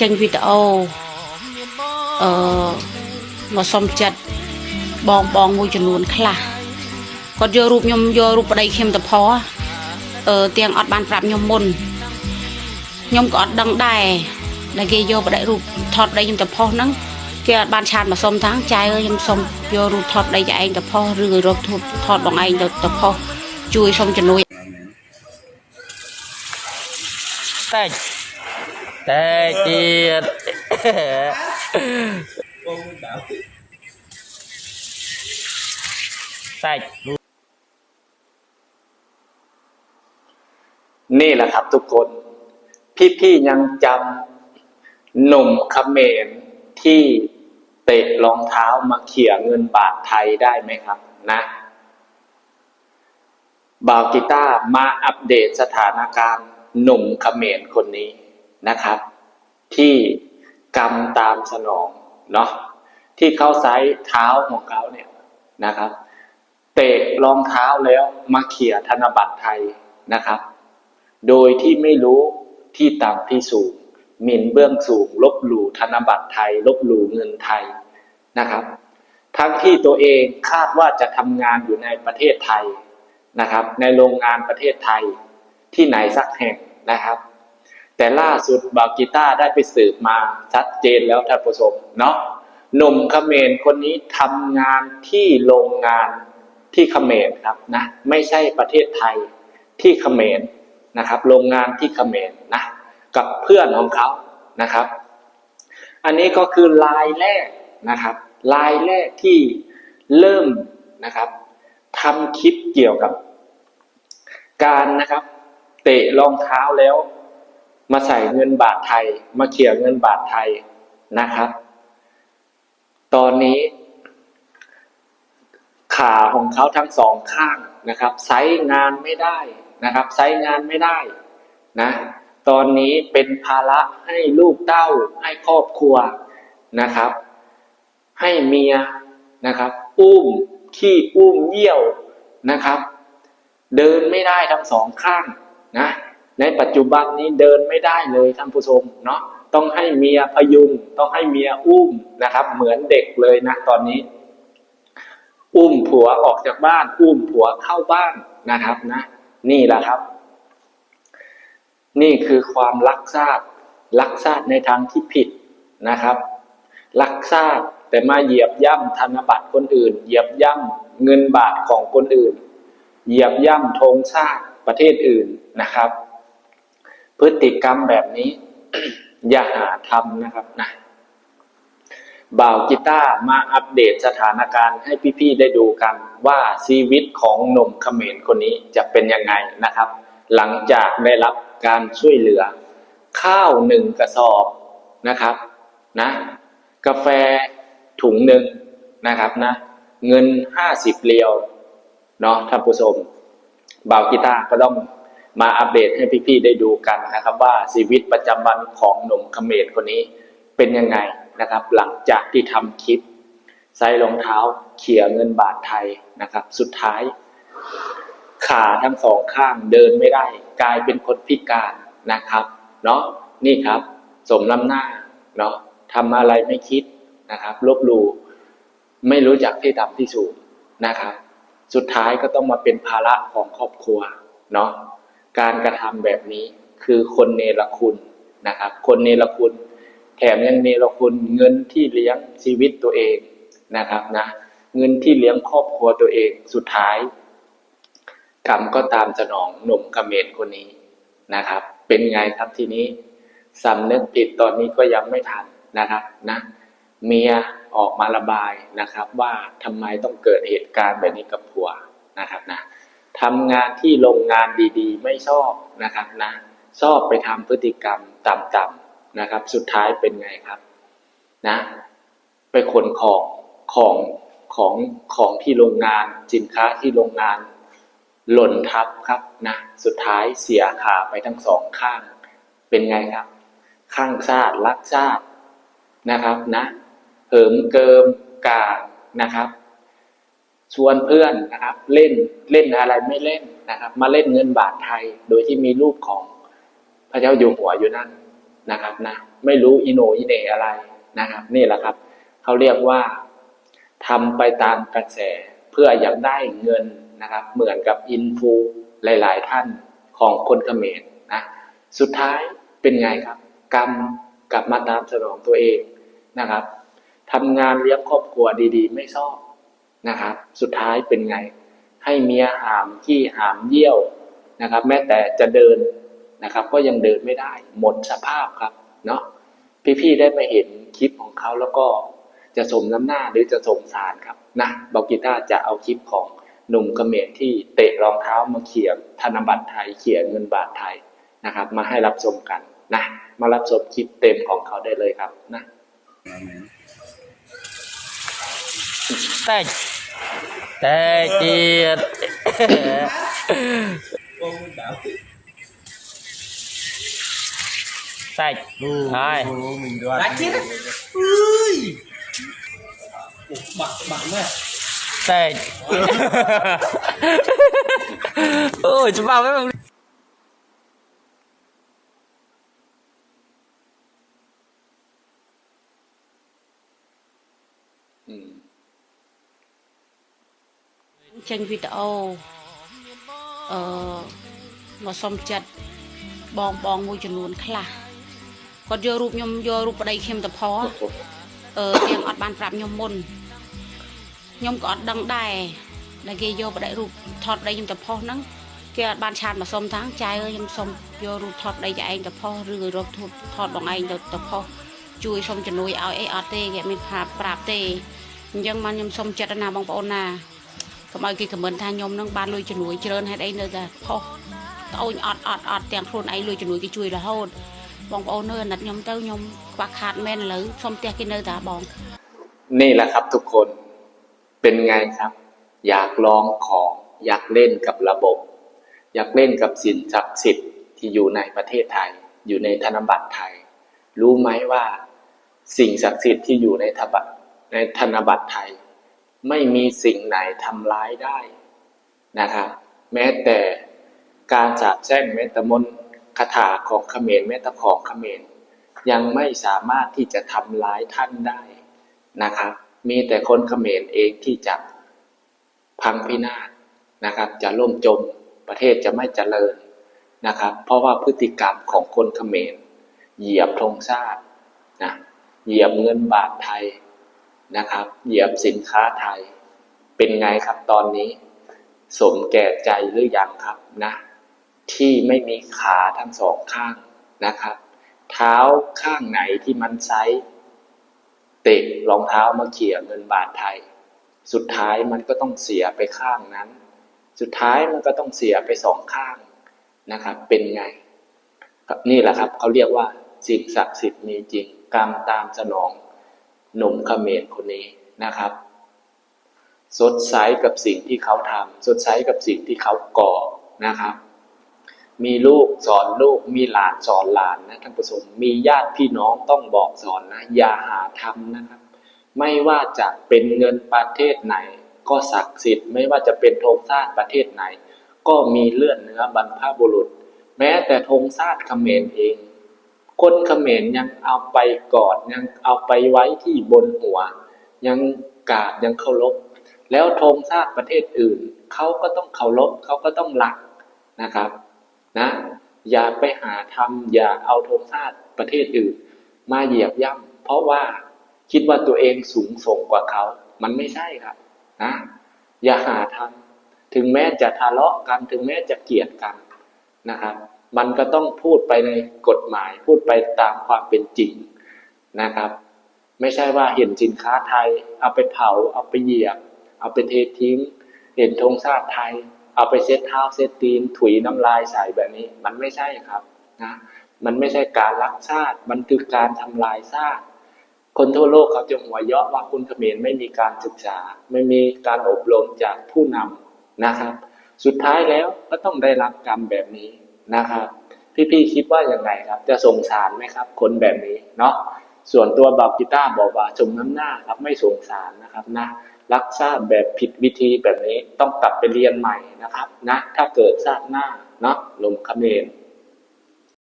ចេញវីដេអូអឺមកសុំចិត្តបងបងមួយចំនួនខ្លះគាត់យករូបខ្ញុំយករូបប្តីខ្ញុំទៅផុសអឺទាំងអត់បានប្រាប់ខ្ញុំមុនខ្ញុំក៏អត់ដឹងដែរដែលគេយកប្តីរូបថតប្តីខ្ញុំទៅផុសហ្នឹងគេអត់បានឆាតមកសុំថាចៅអើយខ្ញុំសុំយករូបថតប្តីឯងទៅផុសឬក៏រូបថតបងឯងទៅទៅផុសជួយសុំជំនួយតែ ต่เกียรตินี่แหละครับทุกคน พี่ๆยังจำหนุ่มขเขมรที่เตะรองเท้ามาเขี่ยเงินบาทไทยได้ไหมครับ นะบาวกิต้ามาอัปเดตสถานการณ์หนุ่มขเขมรคนนี้ นะครับ ที่กรรมตามสนองเนาะที่เขาใช้เท้าของเขาเนี่ยนะครับ เตะรองเท้าแล้วมาเขี่ยธนบัตรไทยนะครับ โดยที่ไม่รู้ที่ต่ำที่สูงหมิ่นเบื้องสูง ลบหลู่ธนบัตรไทย ลบหลู่เงินไทยนะครับ ทั้งที่ตัวเองคาดว่าจะทำงานอยู่ในประเทศไทยนะครับ ในโรงงานประเทศไทยที่ไหนสักแห่งนะครับ แต่ล่าสุดบากิต้าได้ไปสืบมาชัดเจนแล้วท่านผู้ชมเนาะหนุ่มเขมรคนนี้ทำงานที่โรงงานที่เขมรครับนะ ไม่ใช่ประเทศไทยที่เขมรนะครับ โรงงานที่เขมรนะ กับเพื่อนของเขานะครับ อันนี้ก็คือลายแรกนะครับลายแรกที่เริ่มนะครับทำคลิปเกี่ยวกับ การนะครับ เตะรองเท้าแล้ว มาใส่เงินบาทไทย มาเขี่ยเงินบาทไทยนะครับ ตอนนี้ ขาของเขาทั้งสองข้างนะครับไซส์งานไม่ได้นะครับไซส์งานไม่ได้นะตอนนี้เป็นภาระให้ลูกเต้าให้ครอบครัวนะครับ ให้เมียนะครับ อุ้มขี้อุ้มเยี่ยวนะครับ เดินไม่ได้ทั้งสองข้างนะ ในปัจจุบันนี้เดินไม่ได้เลยท่านผู้ชมเนาะต้องให้เมียพยุงต้องให้เมียอุ้มนะครับ เหมือนเด็กเลยนะตอนนี้ อุ้มผัวออกจากบ้าน อุ้มผัวเข้าบ้านนะครับนะ นี่แหละครับ นี่คือความลักทราบลักทราบในทางที่ผิดนะครับลักทราบแต่มาเหยียบย่ำธนบัตรคนอื่น เหยียบย่ำเงินบาทของคนอื่น เหยียบย่ำธงชาติประเทศอื่นนะครับ พฤติกรรมแบบนี้ อย่าหาทำนะครับนะบ่าวกีตาร์มาอัปเดตสถานการณ์ให้พี่ๆได้ดูกันว่าชีวิตของหนุ่มเขมรคนนี้จะเป็นยังไงนะครับ หลังจากได้รับการช่วยเหลือ ข้าวหนึ่งกระสอบนะครับนะกาแฟถุงหนึ่งนะครับนะเงินห้าสิบเรียวเนาะท่านผู้ชมบ่าวกีตาร์ก็ต้อง มาอัปเดตให้พี่ๆได้ดูกันนะครับว่าชีวิตประจำวันของหนุ่มเขมรคนนี้เป็นยังไงนะครับ หลังจากที่ทำคลิปใส่รองเท้าเขี่ยเงินบาทไทยนะครับ สุดท้าย ขาทั้งสองข้างเดินไม่ได้ กลายเป็นคนพิการนะครับเนาะนี่ครับ สมน้ำหน้าเนาะทำอะไรไม่คิดนะครับลบลูไม่รู้จักที่ต่ำที่สูงนะครับ สุดท้ายก็ต้องมาเป็นภาระของครอบครัวเนาะ การกระทำแบบนี้คือคนเนรคุณนะครับ คนเนรคุณ แถมยังเนรคุณเงินที่เลี้ยงชีวิตตัวเองนะครับนะเงินที่เลี้ยงครอบครัวตัวเองสุดท้าย กรรมก็ตามสนองหนุ่มกระเมรคนนี้นะครับ เป็นไงครับทีนี้สำนึกผิดตอนนี้ก็ยังไม่ทันนะครับนะเมียออกมาระบายนะครับ ว่าทำไมต้องเกิดเหตุการณ์แบบนี้กับผัวนะครับนะ ทำงานที่โรงงานดีๆ ไม่ชอบนะครับนะชอบไปทำพฤติกรรมต่ำๆนะครับ สุดท้ายเป็นไงครับนะ ไปขนของของของของที่โรงงานสินค้าที่โรงงานหล่นทับครับนะสุดท้ายเสียขาไปทั้งสองข้าง เป็นไงครับ ข้างซาดลักซาดนะครับนะ เหิมเกิมกลางนะครับ ชวนเพื่อนนะครับเล่นเล่นอะไรไม่เล่นนะครับ มาเล่นเงินบาทไทย โดยที่มีรูปของพระเจ้าอยู่หัวอยู่นั่นนะครับนะไม่รู้อิโนอิเนอะไรนะครับ นี่แหละครับเขาเรียกว่าทำไปตามกระแสเพื่ออยากได้เงินนะครับ เหมือนกับอินฟูหลาย ๆ ท่านของคนเขมรนะสุดท้ายเป็นไงครับ กรรมกลับมาตามสนองตัวเองนะครับทำงานเลี้ยงครอบครัวดี ๆ ไม่ชอบ นะครับสุดท้ายเป็นไง ให้เมียหามขี้หามเยี่ยวนะครับ แม้แต่จะเดินนะครับ ก็ยังเดินไม่ได้ หมดสภาพครับเนาะพี่ๆได้มาเห็นคลิปของเขาแล้วก็จะสมน้ำหน้าหรือจะสงสารครับนะบอกกีตาร์จะเอาคลิปของหนุ่มกระเมรที่เตะรองเท้ามาเขี่ยธนบัตรไทยเขี่ยเงินบาทไทยนะครับ มาให้รับชมกันนะมารับชมคลิปเต็มของเขาได้เลยครับนะតែ thế chiết sạch. Ừ, rồi. Ừ, mình đoạt đá ui. Bắn bắn này sạch. Ôi chúng vào với Mm. ចេញវីដេអូអឺមកសុំចិត្តបងបងមួយចំនួនខ្លះគាត់យករូបខ្ញុំយករូបប្តីខ្ញុំតផលអឺទាំងអត់បានប្រាប់ខ្ញុំមុនខ្ញុំក៏អត់ដឹងដែរដែលគេយកប្តីរូបថតប្តីខ្ញុំតផុសហ្នឹងគេអត់បានឆាតមកសុំថាងចៅអើយខ្ញុំសុំយករូបថតប្តីឯងតផុសឬក៏រូបថតបងឯងទៅតផុសជួយសុំជំនួយឲ្យអីអត់ទេគេមានថាប្រាប់ទេអញ្ចឹងបានខ្ញុំសុំចិត្តណាបងប្អូនណា កុំឲ្យគេខមមិនថាខ្ញុំនឹងបានលុយជំនួយច្រើនហេតុអីនៅតែផុសត្អូញអត់អត់អត់ទាំងខ្លួនឯងលុយជំនួយគេជួយរហូតបងប្អូននៅអាណិតខ្ញុំទៅខ្ញុំខ្វះខាតមែនឥឡូវសុំផ្ទះគេនៅតាបង นี่แหละครับทุกคนเป็นไงครับ อยากลองของ อยากเล่นกับระบบ อยากเล่นกับสินศักดิ์สิทธิ์ที่อยู่ในประเทศไทย อยู่ในธนบัตรไทย รู้ไหมว่าสิ่งศักดิ์สิทธิ์ที่อยู่ในธนบัตรในธนบัตรไทย ไม่มีสิ่งไหนทำร้ายได้นะครับ แม้แต่การสาบแช่งแม้แต่มน์คาถาของขเขมรแม้แต่ของขเขมรยังไม่สามารถที่จะทำร้ายท่านได้นะครับ มีแต่คนขเขมรเองที่จะพังพินาศนะครับ จะล่มจมประเทศจะไม่เจริญนะครับ เพราะว่าพฤติกรรมของคนขเขมรเหยียบธงชาตินะเหยียบเงินบาทไทย นะครับ เหยียบสินค้าไทย เป็นไงครับตอนนี้ สมแก่ใจหรือยังครับนะ ที่ไม่มีขาทั้งสองข้างนะครับ เท้าข้างไหนที่มันไซส์เตะรองเท้ามาเขี่ยเงินบาทไทย สุดท้ายมันก็ต้องเสียไปข้างนั้น สุดท้ายมันก็ต้องเสียไปสองข้างนะครับ เป็นไงนี่แหละครับเขาเรียกว่าสิ่งศักดิ์สิทธิ์มีจริงกรรมตามสนอง หนุ่มเขมรคนนี้นะครับ สดใสกับสิ่งที่เขาทำสดใสกับสิ่งที่เขาก่อนะครับ มีลูกสอนลูก มีหลานสอนหลานนะท่านผู้ชมมีญาติพี่น้องต้องบอกสอนนะอย่าหาทำนะครับ ไม่ว่าจะเป็นเงินประเทศไหน ก็ศักดิ์สิทธิ์ไม่ว่าจะเป็นธงชาติประเทศไหน ก็มีเลือนเนื้อบรรพบุรุษ แม้แต่ธงชาติเขมรเอง คนเขมรยังเอาไปกอดยังเอาไปไว้ที่บนหัว ยังกราบยังเคารพแล้วธงชาติประเทศอื่นเขาก็ต้องเคารพเขาก็ต้องรักนะครับนะอย่าไปหาทำอย่าเอาธงชาติประเทศอื่น มาเหยียบย่ำเพราะว่าคิดว่าตัวเองสูงส่งกว่าเขา มันไม่ใช่ครับนะอย่าหาทำถึงแม้จะทะเลาะกันถึงแม้จะเกลียดกันนะครับ มันก็ต้องพูดไปในกฎหมาย พูดไปตามความเป็นจริงนะครับ ไม่ใช่ว่าเห็นสินค้าไทย เอาไปเผา เอาไปเหยียบ เอาไปเททิ้ง เห็นธงชาติไทย เอาไปเซ็ตเท้าเซ็ตตีน ถุยน้ำลายใส่แบบนี้ มันไม่ใช่ครับนะมันไม่ใช่การรักชาติ มันคือการทำลายชาติ คนทั่วโลกเขาจะหัวเราะว่าคนเขมรไม่มีการศึกษา ไม่มีการอบรมจากผู้นำนะครับ สุดท้ายแล้วก็ต้องได้รับกรรมแบบนี้ นะครับพี่ๆคิดว่ายังไงครับ จะสงสารไหมครับ คนแบบนี้เนาะส่วนตัวบากีต้าบอกว่าชมน้ำหน้าครับไม่สงสารนะครับนะรักชาบแบบผิดวิธีแบบนี้ต้องกลับไปเรียนใหม่นะครับนะถ้าเกิดชาติหน้าเนาะลมเขมร